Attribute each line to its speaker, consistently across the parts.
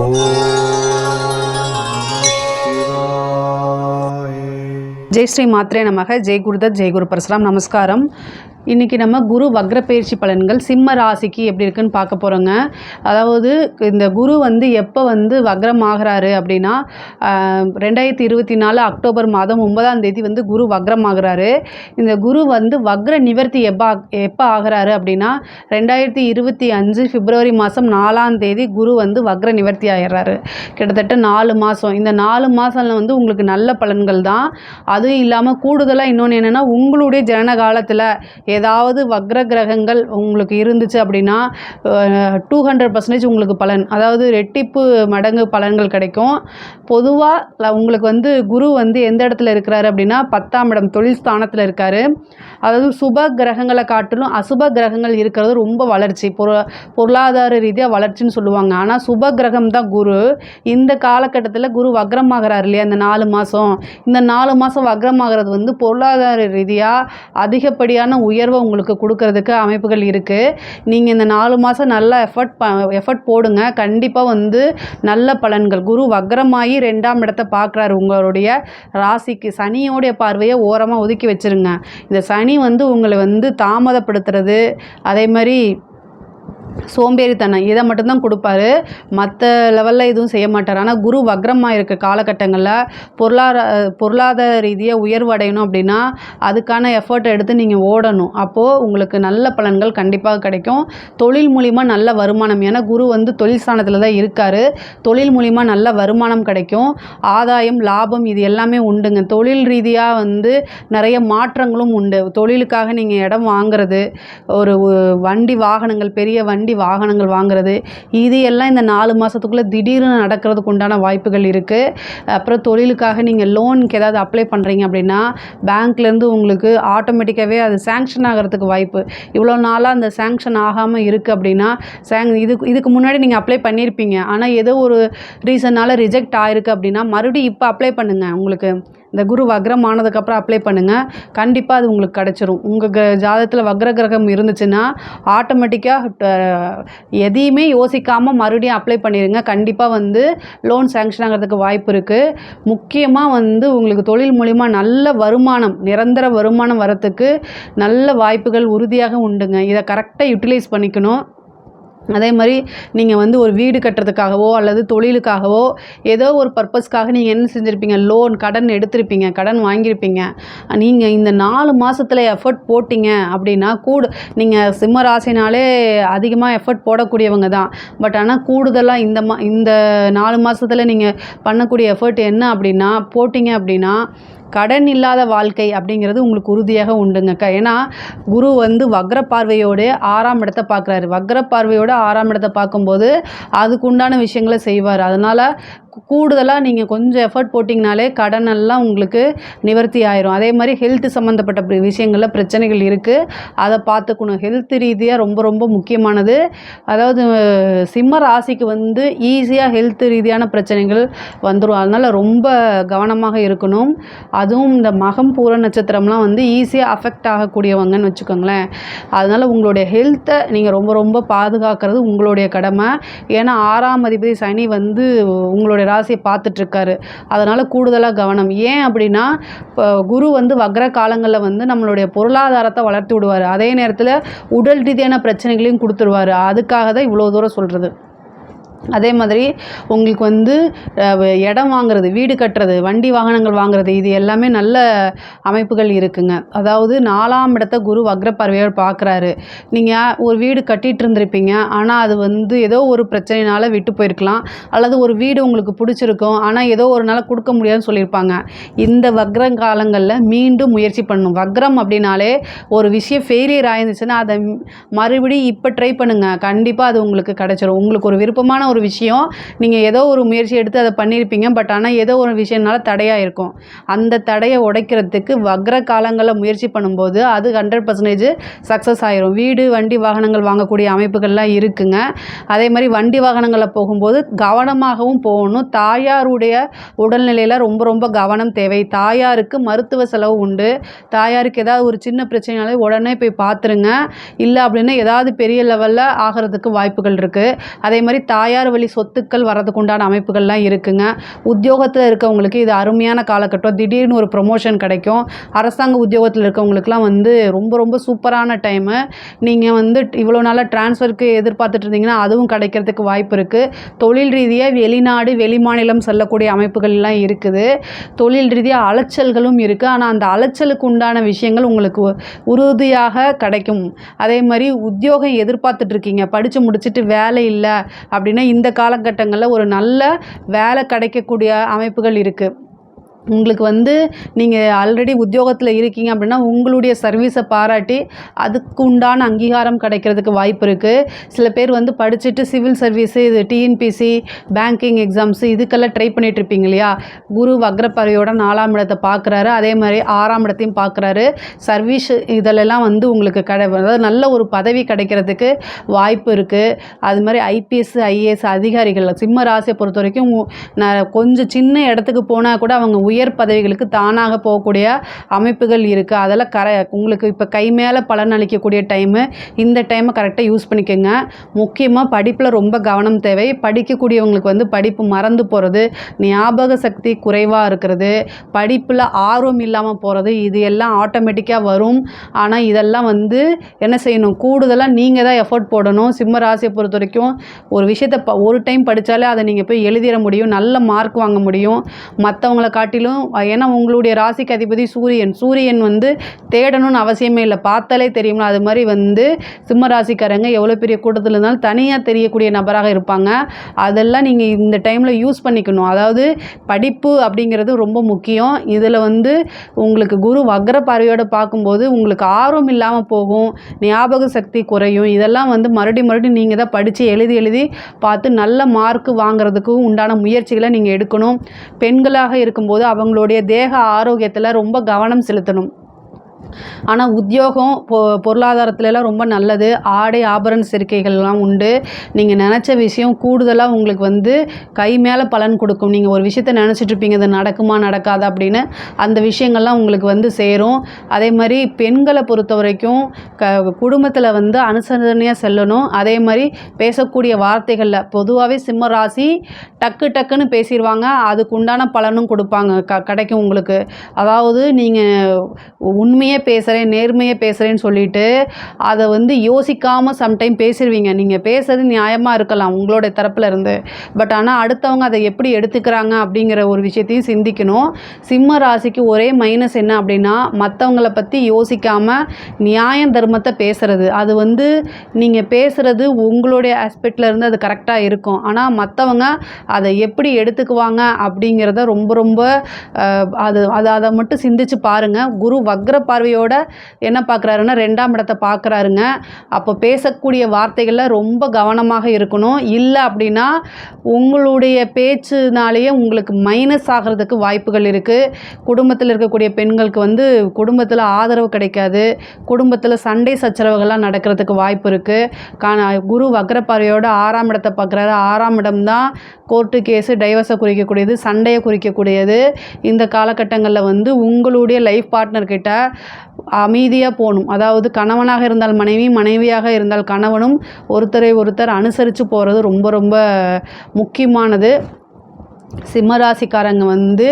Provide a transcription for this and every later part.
Speaker 1: Oh. Jai Sri Mhatre நமக ஜெய் குருதத் ஜெய் குரு பரசுராம். நமஸ்காரம். இன்றைக்கி நம்ம குரு வக்ர பயிற்சி பலன்கள் சிம்ம ராசிக்கு எப்படி இருக்குன்னு பார்க்க போகிறோங்க அதாவது இந்த குரு வந்து எப்போ வந்து வக்ரம் ஆகிறாரு அப்படின்னா ரெண்டாயிரத்தி இருபத்தி நாலு அக்டோபர் மாதம் ஒன்பதாம் தேதி வந்து குரு வக்ரம் ஆகிறாரு. இந்த குரு வந்து வக்ர நிவர்த்தி எப்போ எப்போ ஆகிறாரு அப்படின்னா ரெண்டாயிரத்தி இருபத்தி அஞ்சு பிப்ரவரி மாதம் நாலாம் தேதி குரு வந்து வக்ர நிவர்த்தி ஆயிடுறாரு. கிட்டத்தட்ட நாலு மாதம் இந்த நாலு மாதம்ல வந்து உங்களுக்கு நல்ல பலன்கள் தான். அது அதுவும் இல்லாமல் கூடுதலாக இன்னொன்று என்னென்னா உங்களுடைய ஜனன காலத்தில் ஏதாவது வக்ர கிரகங்கள் உங்களுக்கு இருந்துச்சு அப்படின்னா டூ ஹண்ட்ரட் பர்சன்டேஜ் உங்களுக்கு பலன் அதாவது ரெட்டிப்பு மடங்கு பலன்கள் கிடைக்கும். பொதுவாக உங்களுக்கு வந்து குரு வந்து எந்த இடத்துல இருக்கிறாரு அப்படின்னா பத்தாம் இடம் தொழில் ஸ்தானத்தில் இருக்காரு. அதாவது சுப கிரகங்களை காட்டிலும் அசுப கிரகங்கள் இருக்கிறது ரொம்ப வளர்ச்சி பொரு பொருளாதார ரீதியாக வளர்ச்சின்னு சொல்லுவாங்க. ஆனால் சுப கிரகம் தான் குரு. இந்த காலகட்டத்தில் குரு வக்ரமாகிறார் இல்லையா? இந்த நாலு மாதம் இந்த நாலு மாதம் வக்ரமாகிறது வந்து பொருளாதார ரீதியாக அதிகப்படியான உயர்வை உங்களுக்கு கொடுக்கறதுக்கு அமைப்புகள் இருக்குது நீங்கள் இந்த நாலு மாதம் நல்லா எஃபர்ட் ப எஃபர்ட் போடுங்க. கண்டிப்பாக வந்து நல்ல பலன்கள். குரு வக்ரமாகி ரெண்டாம் இடத்த பார்க்குறாரு உங்களுடைய ராசிக்கு சனியோடைய பார்வையை ஓரமாக ஒதுக்கி வச்சிருங்க. இந்த சனி வந்து உங்களை வந்து தாமதப்படுத்துறது அதே மாதிரி சோம்பேறித்தனம். இதை மட்டும்தான் கொடுப்பாரு. மற்ற லெவலில் எதுவும் செய்ய மாட்டார். ஆனால் குரு வக்ரமாக இருக்க காலகட்டங்களில் பொருளாதார பொருளாதார ரீதியாக உயர்வு அடையணும் அப்படின்னா அதுக்கான எஃபர்ட் எடுத்து நீங்கள் ஓடணும். அப்போது உங்களுக்கு நல்ல பலன்கள் கண்டிப்பாக கிடைக்கும். தொழில் மூலிமா நல்ல வருமானம். ஏன்னா குரு வந்து தொழில் ஸ்தானத்தில் தான் இருக்கார். தொழில் மூலிமா நல்ல வருமானம் கிடைக்கும். ஆதாயம் லாபம் இது எல்லாமே உண்டுங்க. தொழில் ரீதியாக வந்து நிறைய மாற்றங்களும் உண்டு. தொழிலுக்காக நீங்கள் இடம் வாங்குறது ஒரு வண்டி வாகனங்கள் பெரிய வண்டி வாகனங்கள் வாங்குறது. இது எல்லாம் இந்த நாலு மாதத்துக்குள்ளே திடீர்னு நடக்கிறதுக்கு உண்டான வாய்ப்புகள் இருக்குது அப்புறம் தொழிலுக்காக நீங்கள் லோனுக்கு ஏதாவது அப்ளை பண்ணுறீங்க அப்படின்னா பேங்க்லேருந்து உங்களுக்கு ஆட்டோமேட்டிக்காகவே அது சேங்ஷன் ஆகிறதுக்கு வாய்ப்பு. இவ்வளோ நாளாக அந்த சேங்ஷன் ஆகாமல் இருக்குது அப்படின்னா சேங் இதுக்கு இதுக்கு முன்னாடி நீங்கள் அப்ளை பண்ணியிருப்பீங்க ஆனால் ஏதோ ஒரு ரீசனால் ரிஜெக்ட் ஆயிருக்கு அப்படின்னா மறுபடியும் இப்போ அப்ளை பண்ணுங்கள் உங்களுக்கு. இந்த குரு வக்ரம் ஆனதுக்கப்புறம் அப்ளை பண்ணுங்கள் கண்டிப்பாக அது உங்களுக்கு கிடச்சிரும். உங்கள் க ஜாதகத்தில் வக்ர கிரகம் இருந்துச்சுன்னா ஆட்டோமேட்டிக்காக எதையுமே யோசிக்காமல் மறுபடியும் அப்ளை பண்ணிடுங்க கண்டிப்பாக வந்து லோன் சேங்ஷன் ஆகிறதுக்கு வாய்ப்பு இருக்குது முக்கியமாக வந்து உங்களுக்கு தொழில் மூலிமா நல்ல வருமானம் நிரந்தர வருமானம் வரத்துக்கு நல்ல வாய்ப்புகள் உறுதியாக உண்டுங்க. இதை கரெக்டாக யூட்டிலைஸ் பண்ணிக்கணும். அதே மாதிரி நீங்கள் வந்து ஒரு வீடு கட்டுறதுக்காகவோ அல்லது தொழிலுக்காகவோ ஏதோ ஒரு பர்பஸ்க்காக நீங்கள் என்ன செஞ்சுருப்பீங்க? லோன் கடன் எடுத்திருப்பீங்க கடன் வாங்கியிருப்பீங்க நீங்கள் இந்த நாலு மாதத்தில் எஃபர்ட் போட்டிங்க அப்படின்னா கூட நீங்கள் சிம்ம ராசினாலே அதிகமாக எஃபர்ட் போடக்கூடியவங்க தான். பட் ஆனால் கூடுதலாக இந்த மா இந்த நாலு மாதத்தில் நீங்கள் பண்ணக்கூடிய எஃபர்ட் என்ன அப்படின்னா போட்டிங்க அப்படின்னா கடன் இல்லாத வாழ்க்கை அப்படிங்கிறது உங்களுக்கு உறுதியாக உண்டுங்க ஏன்னா குரு வந்து வக்ர பார்வையோடு ஆறாம் இடத்தை பார்க்குறாரு. வக்ர பார்வையோட ஆறாம் இடத்தை பார்க்கும்போது அதுக்கு உண்டான விஷயங்களை செய்வார். அதனால் கூடுதலாக நீங்கள் கொஞ்சம் எஃபர்ட் போட்டிங்கனாலே கடன் எல்லாம் உங்களுக்கு நிவர்த்தி ஆயிரும். அதே மாதிரி ஹெல்த் சம்மந்தப்பட்ட விஷயங்களில் பிரச்சனைகள் இருக்குது அதை பார்த்துக்கணும். ஹெல்த் ரீதியாக ரொம்ப ரொம்ப முக்கியமானது. அதாவது சிம்ம ராசிக்கு வந்து ஈஸியாக ஹெல்த் ரீதியான பிரச்சனைகள் வந்துடும் அதனால் ரொம்ப கவனமாக இருக்கணும். அதுவும் இந்த மகம் பூர நட்சத்திரம்லாம் வந்து ஈஸியாக அஃபெக்ட் ஆகக்கூடியவங்கன்னு வச்சுக்கோங்களேன். அதனால் உங்களுடைய ஹெல்த்தை நீங்கள் ரொம்ப ரொம்ப பாதுகாக்கிறது உங்களுடைய கடமை. ஏன்னா ஆறாம் அதிபதி சனி வந்து உங்களுடைய ராசியை பார்த்துட்ருக்காரு. அதனால் கூடுதலாக கவனம். ஏன் அப்படின்னா இப்போ குரு வந்து வக்ர காலங்களில் வந்து நம்மளுடைய பொருளாதாரத்தை வளர்த்து விடுவார். அதே நேரத்தில் உடல் ரீதியான பிரச்சனைகளையும் கொடுத்துருவாரு. அதுக்காக தான் இவ்வளோ தூரம் சொல்கிறது அதே மாதிரி உங்களுக்கு வந்து இடம் வாங்குறது வீடு கட்டுறது வண்டி வாகனங்கள் வாங்குறது இது எல்லாமே நல்ல அமைப்புகள் இருக்குங்க. அதாவது நாலாம் இடத்த குரு வக்ர பார்வையோடு பார்க்குறாரு. நீங்கள் ஒரு வீடு கட்டிட்டு இருந்திருப்பீங்க. ஆனால் அது வந்து ஏதோ ஒரு பிரச்சனைனால விட்டு போயிருக்கலாம். அல்லது ஒரு வீடு உங்களுக்கு பிடிச்சிருக்கும். ஆனால் ஏதோ ஒரு நாள் கொடுக்க முடியாதுன்னு சொல்லியிருப்பாங்க. இந்த வக்ர காலங்களில் மீண்டும் முயற்சி பண்ணணும் வக்ரம் அப்படின்னாலே ஒரு விஷயம் ஃபெயிலியர் ஆயிருந்துச்சுன்னா அதை மறுபடியும் இப்போ ட்ரை பண்ணுங்கள் கண்டிப்பாக அது உங்களுக்கு கிடச்சிரும். உங்களுக்கு ஒரு விருப்பமான ஒரு விஷயம். நீங்கள் ஏதோ ஒரு முயற்சி எடுத்து அதை பண்ணியிருப்பீங்க பட் ஆனால் ஏதோ ஒரு விஷயம்னால தடையாக இருக்கும். அந்த தடையை உடைக்கிறதுக்கு வக்ர காலங்களில் முயற்சி பண்ணும்போது அது ஹண்ட்ரட் பர்சன்டேஜ் சக்ஸஸ் ஆயிரும். வீடு வண்டி வாகனங்கள் வாங்கக்கூடிய அமைப்புகள்லாம் இருக்குங்க. அதே மாதிரி வண்டி வாகனங்களில் போகும்போது கவனமாகவும் போகணும். தாயாருடைய உடல்நிலையில் ரொம்ப ரொம்ப கவனம் தேவை. தாயாருக்கு மருத்துவ செலவு உண்டு. தாயாருக்கு ஏதாவது ஒரு சின்ன பிரச்சனைனாலே உடனே போய் பார்த்துருங்க இல்லை அப்படின்னா ஏதாவது பெரிய லெவலில் ஆகிறதுக்கு வாய்ப்புகள் இருக்குது அதே மாதிரி தாயார் தாயார் வழி சொத்துக்கள் வரதுக்கு உண்டான அமைப்புகள்லாம் இருக்குங்க. உத்தியோகத்தில் இருக்கவங்களுக்கு இது அருமையான காலகட்டம். திடீர்னு ஒரு ப்ரொமோஷன் கிடைக்கும். அரசாங்க உத்தியோகத்தில் இருக்கவங்களுக்குலாம் வந்து ரொம்ப ரொம்ப சூப்பரான டைமு நீங்கள் வந்து இவ்வளோ நாளாக ட்ரான்ஸ்ஃபருக்கு எதிர்பார்த்துட்டு இருந்தீங்கன்னா அதுவும் கிடைக்கிறதுக்கு வாய்ப்பு இருக்குது தொழில் ரீதியாக வெளிநாடு வெளிமாநிலம் செல்லக்கூடிய அமைப்புகள்லாம் இருக்குது. தொழில் ரீதியாக அலைச்சல்களும் இருக்குது ஆனால் அந்த அலைச்சலுக்கு உண்டான விஷயங்கள் உங்களுக்கு உ- உறுதியாக கிடைக்கும். அதே மாதிரி உத்தியோகம் எதிர்பார்த்துட்ருக்கீங்க படித்து முடிச்சுட்டு வேலை இல்லை அப்படின்னா இந்த காலகட்டங்களில் ஒரு நல்ல வேலை கிடைக்கக்கூடிய அமைப்புகள் இருக்குது உங்களுக்கு வந்து நீங்கள் ஆல்ரெடி உத்தியோகத்தில் இருக்கீங்க அப்படின்னா உங்களுடைய சர்வீஸை பாராட்டி அதுக்கு உண்டான அங்கீகாரம் கிடைக்கிறதுக்கு வாய்ப்பு இருக்குது சில பேர் வந்து படிச்சுட்டு சிவில் சர்வீஸு இது டிஎன்பிசி பேங்கிங் எக்ஸாம்ஸு இதுக்கெல்லாம் ட்ரை பண்ணிட்டு இருப்பீங்க இல்லையா? குரு வக்ரப்பறவையோட நாலாம் இடத்தை பார்க்குறாரு. அதே மாதிரி ஆறாம் இடத்தையும் பார்க்குறாரு. சர்வீஸ் இதிலெல்லாம் வந்து உங்களுக்கு கிடை அதாவது நல்ல ஒரு பதவி கிடைக்கிறதுக்கு வாய்ப்பு இருக்குது அது மாதிரி ஐபிஎஸ் ஐஏஎஸ் அதிகாரிகள் சிம்ம ராசியை பொறுத்த வரைக்கும் நான் கொஞ்சம் சின்ன இடத்துக்கு போனால் கூட அவங்க உயர் உயர் பதவிகளுக்கு தானாக போகக்கூடிய அமைப்புகள் இருக்குது அதெல்லாம் கர உங்களுக்கு இப்போ கை மேலே பலன் அளிக்கக்கூடிய டைமு இந்த டைமை கரெக்டாக யூஸ் பண்ணிக்கோங்க. முக்கியமாக படிப்பில் ரொம்ப கவனம் தேவை. படிக்கக்கூடியவங்களுக்கு வந்து படிப்பு மறந்து போகிறது ஞாபக சக்தி குறைவாக இருக்கிறது படிப்பில் ஆர்வம் இல்லாமல் போகிறது இது எல்லாம் ஆட்டோமேட்டிக்காக வரும். ஆனால் இதெல்லாம் வந்து என்ன செய்யணும்? கூடுதலாக நீங்கள் தான் எஃபோர்ட் போடணும். சிம்ம ராசியை பொறுத்த வரைக்கும் ஒரு விஷயத்தை ப ஒரு டைம் படித்தாலே அதை நீங்கள் போய் எழுதிட முடியும். நல்ல மார்க் வாங்க முடியும். மற்றவங்களை காட்டிலும் ஏன்னா உங்களுடைய ராசிக்கு அதிபதி சூரியன். சூரியன் வந்து தேடணும்னு அவசியமே இல்லை. பார்த்தாலே தெரியும்ல அது மாதிரி வந்து சிம்ம ராசிக்காரங்க எவ்வளோ பெரிய கூட்டத்தில் இருந்தாலும் தனியாக தெரியக்கூடிய நபராக இருப்பாங்க. அதெல்லாம் நீங்கள் இந்த டைமில் யூஸ் பண்ணிக்கணும். அதாவது படிப்பு அப்படிங்கிறது ரொம்ப முக்கியம். இதில் வந்து உங்களுக்கு குரு வக்ர பார்வையோடு பார்க்கும்போது உங்களுக்கு ஆர்வம் இல்லாமல் போகும். ஞாபக சக்தி குறையும். இதெல்லாம் வந்து மறுபடியும் மறுபடியும் நீங்கள் தான் படித்து எழுதி எழுதி பார்த்து நல்ல மார்க் வாங்குறதுக்கும் உண்டான முயற்சிகளை நீங்கள் எடுக்கணும். பெண்களாக இருக்கும்போது அவங்களுடைய தேக ஆரோக்கியத்தில் ரொம்ப கவனம் செலுத்தணும். ஆனால் உத்தியோகம் பொ பொருளாதாரத்துலலாம் ரொம்ப நல்லது. ஆடை ஆபரண சேர்க்கைகள்லாம் உண்டு. நீங்கள் நினச்ச விஷயம் கூடுதலாக உங்களுக்கு வந்து கை மேலே பலன் கொடுக்கும். நீங்கள் ஒரு விஷயத்த நினச்சிட்ருப்பீங்க அது இது நடக்குமா நடக்காதா? அப்படின்னு அந்த விஷயங்கள்லாம் உங்களுக்கு வந்து சேரும். அதே மாதிரி பெண்களை பொறுத்த வரைக்கும் க குடும்பத்தில் வந்து அனுசரணையாக செல்லணும். அதே மாதிரி பேசக்கூடிய வார்த்தைகளில் பொதுவாகவே சிம்ம ராசி டக்கு டக்குன்னு பேசிடுவாங்க அதுக்கு உண்டான பலனும் கொடுப்பாங்க. க கிடைக்கும் உங்களுக்கு. அதாவது நீங்கள் உண்மையை பேசுகிறேன் நேர்மையை பேசுகிறேன்னு சொல்லிட்டு அதை வந்து யோசிக்காமல் சம்டைம் பேசிடுவீங்க நீங்கள் பேசுறது நியாயமாக இருக்கலாம் உங்களோட தரப்பில் இருந்து. பட் ஆனால் அடுத்தவங்க அதை எப்படி எடுத்துக்கிறாங்க அப்படிங்கிற ஒரு விஷயத்தையும் சிந்திக்கணும். சிம்ம ராசிக்கு ஒரே மைனஸ் என்ன அப்படின்னா மற்றவங்கள பற்றி யோசிக்காமல் நியாயம் தர்மத்தை பேசுகிறது அது வந்து நீங்கள் பேசுகிறது உங்களுடைய ஆஸ்பெக்டில் இருந்து அது கரெக்டாக இருக்கும். ஆனால் மற்றவங்க அதை எப்படி எடுத்துக்குவாங்க அப்படிங்கிறத ரொம்ப ரொம்ப அது அதை அதை மட்டும் சிந்திச்சு பாருங்கள் குரு வக்ர பார்வையோட என்ன பார்க்குறாருன்னா ரெண்டாம் இடத்தை பார்க்குறாருங்க. அப்போ பேசக்கூடிய வார்த்தைகளில் ரொம்ப கவனமாக இருக்கணும். இல்லை அப்படின்னா உங்களுடைய பேச்சுனாலேயே உங்களுக்கு மைனஸ் ஆகிறதுக்கு வாய்ப்புகள் இருக்குது குடும்பத்தில் இருக்கக்கூடிய பெண்களுக்கு வந்து குடும்பத்தில் ஆதரவு கிடைக்காது. குடும்பத்தில் சண்டை சச்சரவுகள்லாம் நடக்கிறதுக்கு வாய்ப்பு இருக்குது காண குரு வக்ரப்பாறையோட ஆறாம் இடத்தை பார்க்குறாரு. ஆறாம் இடம் தான் கோர்ட்டு கேஸு டைவர்ஸை குறிக்கக்கூடியது சண்டையை குறிக்கக்கூடியது. இந்த காலகட்டங்களில் வந்து உங்களுடைய லைஃப் பார்ட்னர்கிட்ட அமைதியாக போகணும். அதாவது கணவனாக இருந்தால் மனைவி மனைவியாக இருந்தால் கணவனும் ஒருத்தரை ஒருத்தர் அனுசரித்து போகிறது ரொம்ப ரொம்ப முக்கியமானது. சிம்மராசிக்காரங்க வந்து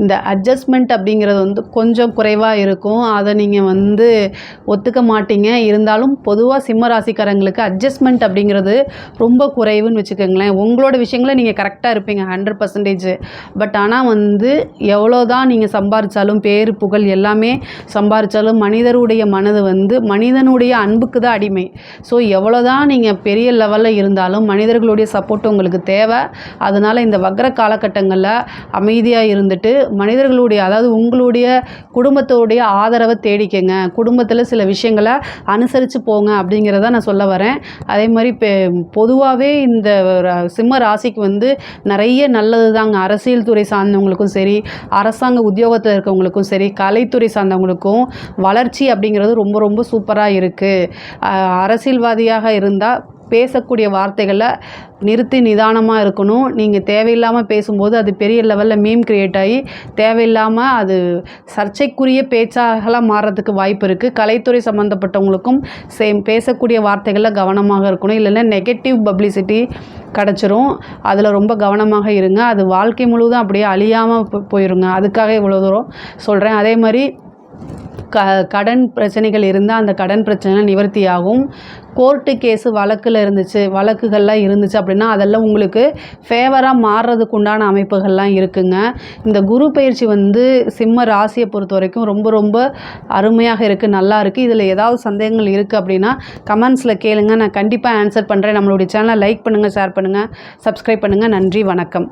Speaker 1: இந்த அட்ஜஸ்ட்மெண்ட் அப்படிங்கிறது வந்து கொஞ்சம் குறைவாக இருக்கும். அதை நீங்கள் வந்து ஒத்துக்க மாட்டீங்க. இருந்தாலும் பொதுவாக சிம்மராசிக்காரங்களுக்கு அட்ஜஸ்ட்மெண்ட் அப்படிங்கிறது ரொம்ப குறைவுன்னு வச்சுக்கோங்களேன். உங்களோட விஷயங்களை நீங்கள் கரெக்டாக இருப்பீங்க ஹண்ட்ரட் பர்சன்டேஜ் பட் ஆனால் வந்து எவ்வளோ தான் நீங்கள் சம்பாரித்தாலும் பேர் புகழ் எல்லாமே சம்பாரித்தாலும் மனிதருடைய மனது வந்து மனிதனுடைய அன்புக்கு தான் அடிமை. ஸோ எவ்வளோ தான் நீங்கள் பெரிய லெவலில் இருந்தாலும் மனிதர்களுடைய சப்போர்ட் உங்களுக்கு தேவை. அதனால் இந்த வக்ர காலகட்டங்களில் அமைதியாக இருந்துட்டு மனிதர்களுடைய அதாவது உங்களுடைய குடும்பத்தோடைய ஆதரவை தேடிக்கங்க. குடும்பத்தில் சில விஷயங்களை அனுசரித்து போங்க அப்படிங்கிறத நான் சொல்ல வரேன். அதே மாதிரி இப்போ பொதுவாகவே இந்த சிம்ம ராசிக்கு வந்து நிறைய நல்லது தாங்க அரசியல் துறை சார்ந்தவங்களுக்கும் சரி அரசாங்க உத்தியோகத்தில் இருக்கவங்களுக்கும் சரி கலைத்துறை சார்ந்தவங்களுக்கும் வளர்ச்சி அப்படிங்கிறது ரொம்ப ரொம்ப சூப்பராக இருக்குது அரசியல்வாதியாக இருந்தால் பேசக்கூடிய வார்த்தைகளை நிறுத்தி நிதானமாக இருக்கணும். நீங்கள் தேவையில்லாமல் பேசும்போது அது பெரிய லெவலில் மீம் க்ரியேட் ஆகி தேவையில்லாமல் அது சர்ச்சைக்குரிய பேச்சாகலாம் மாறுறதுக்கு வாய்ப்பு இருக்குது கலைத்துறை சம்மந்தப்பட்டவங்களுக்கும் சேம் பேசக்கூடிய வார்த்தைகளில் கவனமாக இருக்கணும். இல்லைன்னா நெகட்டிவ் பப்ளிசிட்டி கிடச்சிரும். அதில் ரொம்ப கவனமாக இருங்க. அது வாழ்க்கை முழுவதும் அப்படியே அழியாமல் போயிருங்க. அதுக்காக இவ்வளோ தூரம் சொல்கிறேன் அதே மாதிரி க கடன் பிரச்சனைகள் இருந்தால் அந்த கடன் பிரச்சனை நிவர்த்தியாகும். கோர்ட்டு கேஸு வழக்கில் இருந்துச்சு வழக்குகள்லாம் இருந்துச்சு அப்படின்னா அதெல்லாம் உங்களுக்கு ஃபேவராக மாறுறதுக்கு உண்டான அமைப்புகள்லாம் இருக்குங்க. இந்த குரு பயிற்சி வந்து சிம்ம ராசியை பொறுத்த வரைக்கும் ரொம்ப ரொம்ப அருமையாக இருக்குது நல்லா இருக்குது இதில் ஏதாவது சந்தேகங்கள் இருக்குது அப்படின்னா கமெண்ட்ஸில் கேளுங்க. நான் கண்டிப்பாக ஆன்சர் பண்ணுறேன் நம்மளுடைய சேனலை லைக் பண்ணுங்கள் ஷேர் பண்ணுங்கள் சப்ஸ்கிரைப் பண்ணுங்கள் நன்றி வணக்கம்.